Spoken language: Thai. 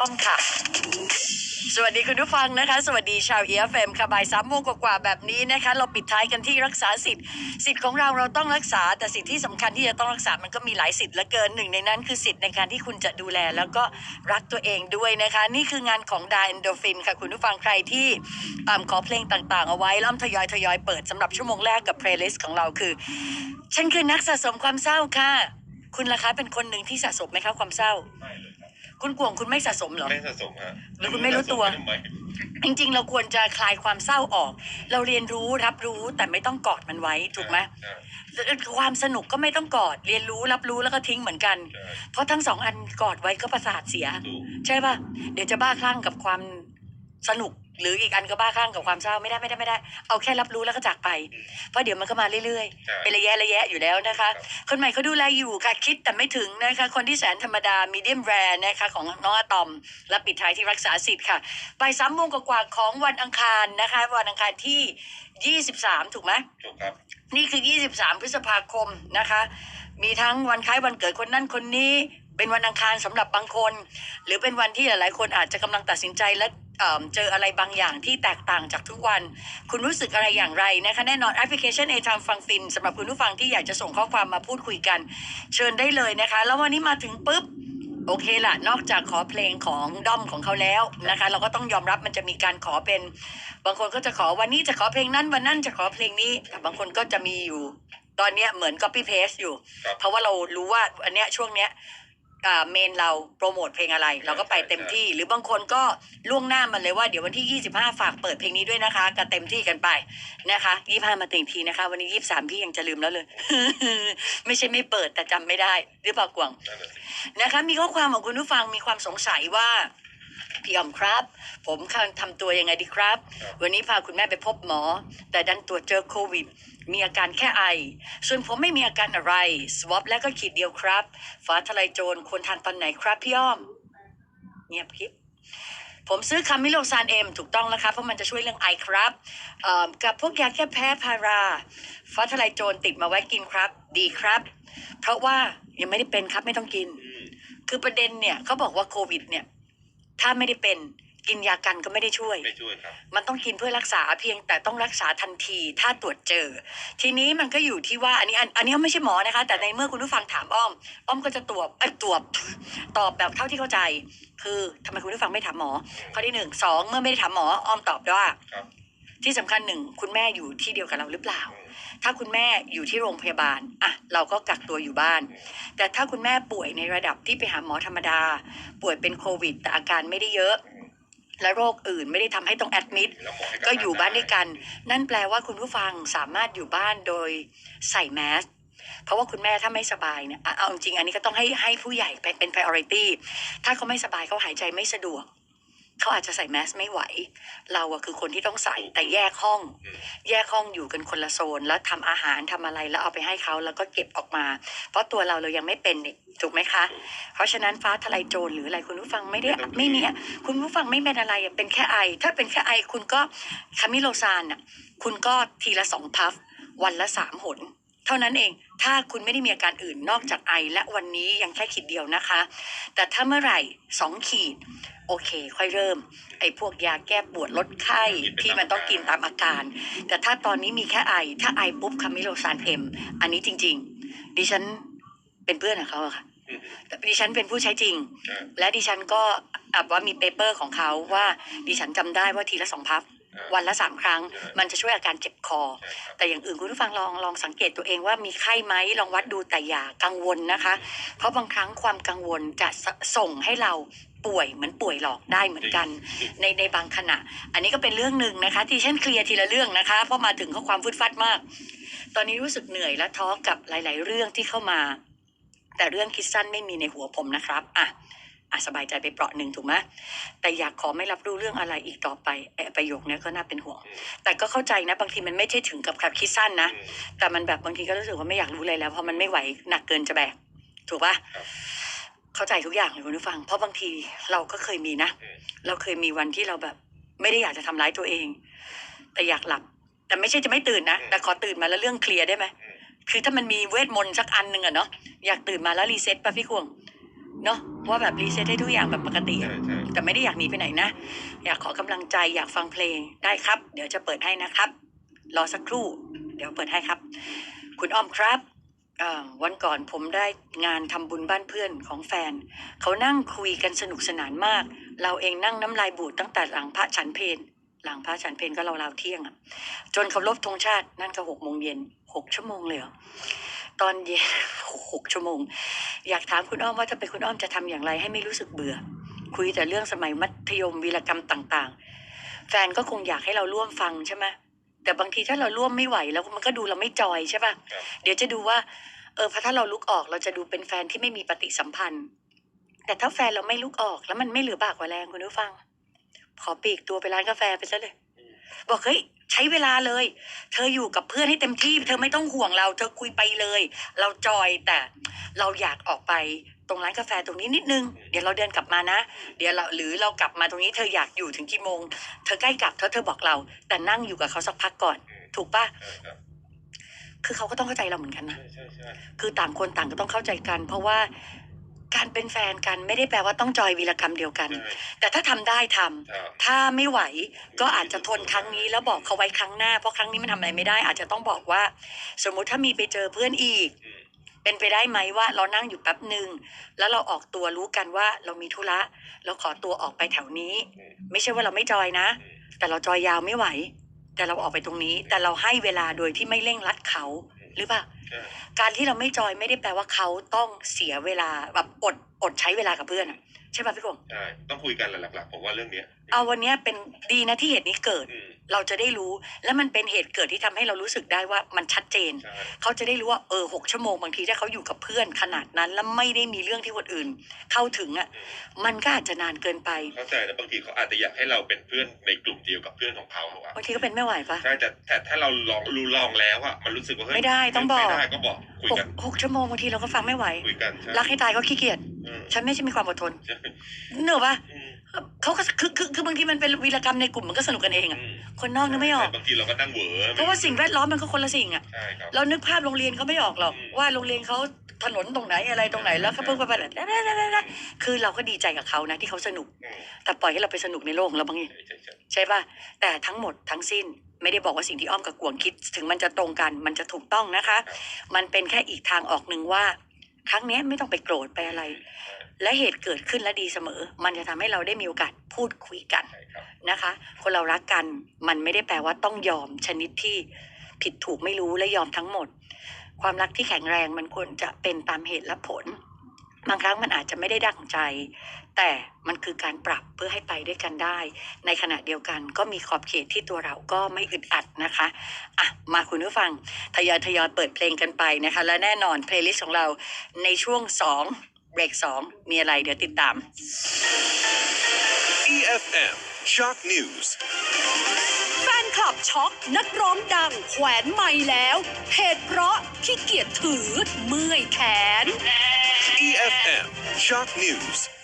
ต้อมค่ะ สวัสดีคุณผู้ฟังนะคะ สวัสดีชาวเอฟเอ็มค่ะบ่ายสามโมงกว่าๆแบบนี้นะคะ เราปิดท้ายกันที่รักษาสิทธิ์ สิทธิ์ของเราเราต้องรักษา แต่สิทธิ์ที่สำคัญที่จะต้องรักษา มันก็มีหลายสิทธิ์เหลือเกินหนึ่งในนั้นคือสิทธิ์ในการที่คุณจะดูแล แล้วก็รักตัวเองด้วยนะคะ นี่คืองานของดา e อนโดฟินค่ะ คุณผู้ฟังใครที่อ่าขอเพลงต่างๆ เอาไว้แล้วทยอยทยอยเปิดสำหรับชั่วโมงแรกกับเพลย์ลิสต์ของเราคือ ฉันคือนักสะสมความเศร้าค่ะ คุณล่ะคะเป็นคนหนึ่งที่สะสมไหมคะความเศร้าไม่เลย ครับคุณกวงคุณไม่สะสมเหรอ ไม่สะสมฮะหรือคุณไม่รู้ตัว สะสมไทำไมจริงๆ เราควรจะคลายความเศร้าออก เราเรียนรู้รับรู้แต่ไม่ต้องกอดมันไว้ถูกไหมใช่ความสนุกก็ไม่ต้องกอด เรียนรู้รับรู้แล้วก็ทิ้งเหมือนกัน ใช่เพราะทั้งสองอันกอดไว้ก็ประสาทเสีย ถูก ใช่ป่ะ เดี๋ยวจะบ้าคลั่งกับความสนุก หรืออีกอันก็บ้าคลั่งกับความเศร้าไม่ได้ไม่ได้ไม่ได้ เอาแค่รับรู้แล้วก็จากไป เพราะเดี๋ยวมันก็มาเรื่อยใช่ๆเป็นระยะระยะอยู่แล้วนะคะ คนใหม่เขาดูแลอยู่ค่ะคิดแต่ไม่ถึงนะคะ คนที่แสนธรรมดามีเดียมแรนะคะของน้องอะตอม และปิดท้ายที่รักษาสิทธิ์ค่ะบ่ายสามโมงกว่าๆของวันอังคารนะคะ วันอังคารที่23ถูกไหมถูกครับนี่คือ 23 พฤษภาคมนะคะ มีทั้งวันคล้ายวันเกิดคนนั่นคนนี้ เป็นวันอังคารสำหรับบางคน หรือเป็นวันที่หลายๆ คนอาจจะกำลังตัดสินใจและ เอิ่มเจออะไรบางอย่างที่แตกต่างจากทุกวัน คุณรู้สึกอะไรอย่างไรนะคะแน่นอนแอปพลิเคชัน A Time ฟังฟินสำหรับคุณผู้ฟังที่อยากจะส่งข้อความมาพูดคุยกัน เชิญได้เลยนะคะ แล้ววันนี้มาถึงปุ๊บโอเคละนอกจากขอเพลงของด้อมของเขาแล้วนะคะ เราก็ต้องยอมรับมันจะมีการขอเป็น บางคนก็จะขอวันนี้จะขอเพลงนั้นวันนั้นจะขอเพลงนี้แต่บางคนก็จะมีอยู่ ตอนเนี้ยเหมือน copy paste อยู่ครับเพราะว่าเรารู้ว่าอันเนี้ยช่วงเนี้ยอ่า เมนเราโปรโมทเพลงอะไร เราก็ไปเต็มที่ หรือบางคนก็ล่วงหน้ามันเลยว่าเดี๋ยววันที่ 25 ฝากเปิดเพลงนี้ด้วยนะคะก็เต็มที่กันไปนะคะ25มาเต็มทีนะคะ วันนี้23พี่ยังจะลืมแล้วเลย ไม่ใช่ไม่เปิดแต่จำไม่ได้ หรือเปล่ากวางนั่นแหละสินะคะ มีข้อความของคุณผู้ฟังมีความสงสัยว่าพี่ออมครับ ผมคันทำตัวยังไงดีครับ วันนี้พาคุณแม่ไปพบหมอ แต่ดันตรวจเจอโควิด มีอาการแค่ไอ ส่วนผมไม่มีอาการอะไร สวอปแล้วก็ขีดเดียวครับ ฟ้าทลายโจรควรทานตอนไหนครับพี่อ้อม เงียบคลิปผมซื้อคามิโลซานเอ็มถูกต้องแล้วครับเพราะมันจะช่วยเรื่องไอครับเอ่อกับพวกยาแก้แพ้พาราฟ้าทลายโจรติดมาไว้กินครับ ดีครับ เพราะว่ายังไม่ได้เป็นครับไม่ต้องกินอืมคือประเด็นเนี่ยเขาบอกว่าโควิดเนี่ย ถ้าไม่ได้เป็น กินยากันก็ไม่ได้ช่วย ไม่ช่วยครับ มันต้องกินเพื่อรักษาเพียงแต่ต้องรักษาทันทีถ้าตรวจเจอ ทีนี้มันก็อยู่ที่ว่าอันนี้อันอันนี้ไม่ใช่หมอนะคะ แต่ในเมื่อคุณผู้ฟังถามอ้อม อ้อมก็จะตรวจเอ้ยตรวจตอบแบบเท่าที่เข้าใจ คือทำไมคุณผู้ฟังไม่ถามหมอ ข้อที่หนึ่งสองเมื่อไม่ได้ถามหมออ้อมตอบว่า ครับ ที่สำคัญหนึ่งคุณแม่อยู่ที่เดียวกับเราหรือเปล่าอืมถ้าคุณแม่อยู่ที่โรงพยาบาลอะเราก็กักตัวอยู่บ้าน แต่ถ้าคุณแม่ป่วยในระดับที่ไปหาหมอธรรมดา ป่วยเป็นโควิด แต่อาการไม่ได้เยอะอืม และโรคอื่นไม่ได้ทำให้ต้องแอดมิดแล้วหมให้ก็อยู่บ้านด้วยกัน นั่นแปลว่าคุณผู้ฟังสามารถอยู่บ้านโดยใส่แมสเพราะว่าคุณแม่ถ้าไม่สบายเนี่ยอะเอาจริงๆอันนี้ก็ต้องให้ให้ผู้ใหญ่เป็นเป็น priority ถ้าเขาไม่สบายเขาหายใจไม่สะดวก เขาอาจจะใส่แมสไม่ไหว เราอะคือคนที่ต้องใส่แต่แยกห้องอืมแยกห้องอยู่กันคนละโซน แล้วทำอาหารทำอะไรแล้วเอาไปให้เขาแล้วก็เก็บออกมา เพราะตัวเราเรายังไม่เป็นนี่ถูกไหมคะ เพราะฉะนั้นฟ้าทลายโจรหรืออะไรคุณผู้ฟังไม่ได้ไม่มีอะคุณผู้ฟังไม่เป็นอะไรอะเป็นแค่ไอ ถ้าเป็นแค่ไอคุณก็คามิโลซานอะคุณก็ทีละสองพัฟวันละสามหน เท่านั้นเอง ถ้าคุณไม่ได้มีอาการอื่นนอกจากไอ และวันนี้ยังแค่ขีดเดียวนะคะ แต่ถ้าเมื่อไหร่สองขีด โอเค ค่อยเริ่ม ไอ้พวกยาแก้ปวดลดไข้ที่มันต้องกินตามอาการ แต่ถ้าตอนนี้มีแค่ไอ ถ้าไอปุ๊บคามิโลซานเอ็มอันนี้จริง ๆ ดิฉันเป็นเพื่อนของเขาอะค่ะอืมแต่ดิฉันเป็นผู้ใช้จริงอ่าและดิฉันก็แบบว่ามีเปเปอร์ของเขาว่าดิฉันจำได้ว่าทีละสองพัฟอ่า วันละสามครั้ง มันจะช่วยอาการเจ็บคอใช่ครับแต่อย่างอื่นคุณผู้ฟังลองลองสังเกตตัวเองว่ามีไข้ไหมลองวัดดูแต่อย่ากังวลนะคะ เพราะบางครั้งความกังวลจะสส่งให้เราป่วยเหมือนป่วยหลอกได้เหมือนกัน ในในบางขณะ อันนี้ก็เป็นเรื่องหนึ่งนะคะ ที่ฉันเคลียร์ทีละเรื่องนะคะ เพราะมาถึงข้อความฟุดฟัดมาก ตอนนี้รู้สึกเหนื่อยและท้อกับหลาย ๆ เรื่องที่เข้ามา แต่เรื่องคิดสั้นไม่มีในหัวผมนะครับอะ อะสบายใจไปเปราะหนึ่งถูกไหมแต่อยากขอไม่รับรู้เรื่องอะไรอีกต่อไปไอ้ประโยคเนี้ยก็น่าเป็นห่วงอืมแต่ก็เข้าใจนะ บางทีมันไม่ใช่ถึงกับขับคิดสั้นนะอืมแต่มันแบบบางทีก็รู้สึกว่าไม่อยากรู้อะไรแล้วเพราะมันไม่ไหวหนักเกินจะแบกถูกปะครับเข้าใจทุกอย่างเลยคุณผู้ฟัง เพราะบางทีเราก็เคยมีนะอืมเราเคยมีวันที่เราแบบ ไม่ได้อยากจะทำร้ายตัวเอง แต่อยากหลับ แต่ไม่ใช่จะไม่ตื่นนะแต่ขอตื่นมาแล้วเรื่องเคลียร์ได้ไหมอืมคือถ้ามันมีเวทมนต์สักอันหนึ่งอะเนาะอยากตื่นมาแล้วรีเซ็ตป่ะพี่ควง เนาะว่าแบบรีเซ็ตให้ทุกอย่างแบบปกติใช่อะใช่แต่ไม่ได้อยากหนีไปไหนนะ อยากขอกำลังใจอยากฟังเพลงได้ครับ เดี๋ยวจะเปิดให้นะครับ รอสักครู่ เดี๋ยวเปิดให้ครับ คุณอ้อมครับเอ่อวันก่อนผมได้งานทำบุญบ้านเพื่อนของแฟน เขานั่งคุยกันสนุกสนานมาก เราเองนั่งน้ำลายบูดตั้งแต่หลังพระฉันเพลหลังพระฉันเพลก็ราวๆเที่ยงอะจนเคารพธงชาตินั่นก็หกโมงเย็นหกชั่วโมงเลยเหรอ ตอนเย็นหกชั่วโมง อยากถามคุณอ้อมว่าถ้าเป็นคุณอ้อมจะทำอย่างไรให้ไม่รู้สึกเบื่อ คุยแต่เรื่องสมัยมัธยมวีรกรรมต่างๆ แฟนก็คงอยากให้เราร่วมฟังใช่ไหมแต่บางทีถ้าเราร่วมไม่ไหวแล้วมันก็ดูเราไม่จอยใช่ปะครับเดี๋ยวจะดูว่า เออพอถ้าเราลุกออกเราจะดูเป็นแฟนที่ไม่มีปฏิสัมพันธ์ แต่ถ้าแฟนเราไม่ลุกออกแล้วมันไม่เหลือบากกว่าแรงคุณผู้ฟัง ขอปลีกตัวไปร้านกาแฟไปซะเลย บอกเฮ้ยใช้เวลาเลย เธออยู่กับเพื่อนให้เต็มที่ เธอไม่ต้องห่วงเรา เธอคุยไปเลย เราจอยแต่เราอยากออกไปตรงร้านกาแฟตรงนี้นิดนึง เดี๋ยวเราเดินกลับมานะ เดี๋ยวเราหรือเรากลับมาตรงนี้เธออยากอยู่ถึงกี่โมง เธอใกล้กลับเธอเธอบอกเรา แต่นั่งอยู่กับเขาสักพักก่อน ถูกปะใช่ครับคือเขาก็ต้องเข้าใจเราเหมือนกันนะใช่ใช่ใช่คือต่างคนต่างก็ต้องเข้าใจกัน เพราะว่า การเป็นแฟนกันไม่ได้แปลว่าต้องจอยวีรกรรมเดียวกันใช่แต่ถ้าทำได้ทำครับถ้าไม่ไหวก็อาจจะทนครั้งนี้แล้วบอกเขาไว้ครั้งหน้าเพราะครั้งนี้มันทำอะไรไม่ได้ อาจจะต้องบอกว่า สมมุติถ้ามีไปเจอเพื่อนอีก อืมเป็นไปได้ไหมว่าเรานั่งอยู่แป๊บหนึ่งแล้วเราออกตัวรู้กันว่าเรามีธุระเราขอตัวออกไปแถวนี้ อืมไม่ใช่ว่าเราไม่จอยนะ อืมแต่เราจอยยาวไม่ไหว แต่เราออกไปตรงนี้ แต่เราให้เวลาโดยที่ไม่เร่งรัดเขา หรือเปล่าใช่การที่เราไม่จอยไม่ได้แปลว่าเขาต้องเสียเวลาแบบอดอดใช้เวลากับเพื่อนอะใช่ป่ะพี่กงใช่ต้องคุยกันแหละหลักๆผมว่าเรื่องเนี้ย เอาวันเนี้ยเป็นดีนะที่เหตุนี้เกิด อืมเราจะได้รู้ และมันเป็นเหตุเกิดที่ทำให้เรารู้สึกได้ว่ามันชัดเจน ใช่เขาจะได้รู้ว่าเออหกชั่วโมงบางทีถ้าเขาอยู่กับเพื่อนขนาดนั้น แล้วไม่ได้มีเรื่องที่คนอื่น เข้าถึงอะ อืมมันก็อาจจะนานเกินไปเข้าใจแล้วบางทีเขาอาจจะอยากให้เราเป็นเพื่อนในกลุ่มเดียวกับเพื่อนของเขาอะบางทีก็เป็นไม่ไหวปะ ใช่แต่แต่ถ้าเราลองรู้ลองแล้วอะมันรู้สึกว่าเฮ้ยไม่ได้ต้องบอก ไม่ได้ก็บอกคุยหกกันหกชั่วโมงบางทีเราก็ฟังไม่ไหว คุยกันใช่รักให้ตายก็ขี้เกียจอืมฉันไม่ใช่มีความอดทนใช่เนอะปะอืม เขาก็คือคือคือบางทีมันเป็นวีรกรรมในกลุ่มมันก็สนุกกันเองอะอืมคนนอกนึกไม่ออก บางทีเราก็นั่งเหวอเพราะว่าสิ่งแวดล้อมมันก็คนละสิ่งอะ ใช่ครับ เรานึกภาพโรงเรียนเขาไม่ออกหรอกอืมว่าโรงเรียนเขาถนนตรงไหนอะไรตรงไหนแล้วเขาเพิ่งไปไปแล้วคือเราก็ดีใจกับเขานะที่เขาสนุกอืมแต่ปล่อยให้เราไปสนุกในโลกของเราบ้างไงใช่ใช่ใช่ใช่ป่ะ แต่ทั้งหมดทั้งสิ้นไม่ได้บอกว่าสิ่งที่อ้อมกับกวงคิด ถึงมันจะตรงกันมันจะถูกต้องนะคะ มันเป็นแค่อีกทางออกหนึ่งว่า ครั้งเนี้ยไม่ต้องไปโกรธไปอะไร และเหตุเกิดขึ้นและดีเสมอ มันจะทำให้เราได้มีโอกาสพูดคุยกันใช่ครับนะคะ คนเรารักกันมันไม่ได้แปลว่าต้องยอมชนิดที่ผิดถูกไม่รู้และยอมทั้งหมด ความรักที่แข็งแรงมันควรจะเป็นตามเหตุและผล บางครั้งมันอาจจะไม่ได้ดั่งใจ แต่มันคือการปรับเพื่อให้ไปด้วยกันได้ ในขณะเดียวกันก็มีขอบเขตที่ตัวเราก็ไม่อึดอัดนะคะอะมาคุณผู้ฟังทยอยทยอยเปิดเพลงกันไปนะคะ และแน่นอนเพลย์ลิสต์ของเราในช่วง2เบรก2มีอะไรเดี๋ยวติดตาม EFM Shock News แฟนคลับช็อกนักร้องดังแขวนใหม่แล้วเหตุเพราะขี้เกียจถือเมื่อยแขน EFM Shock News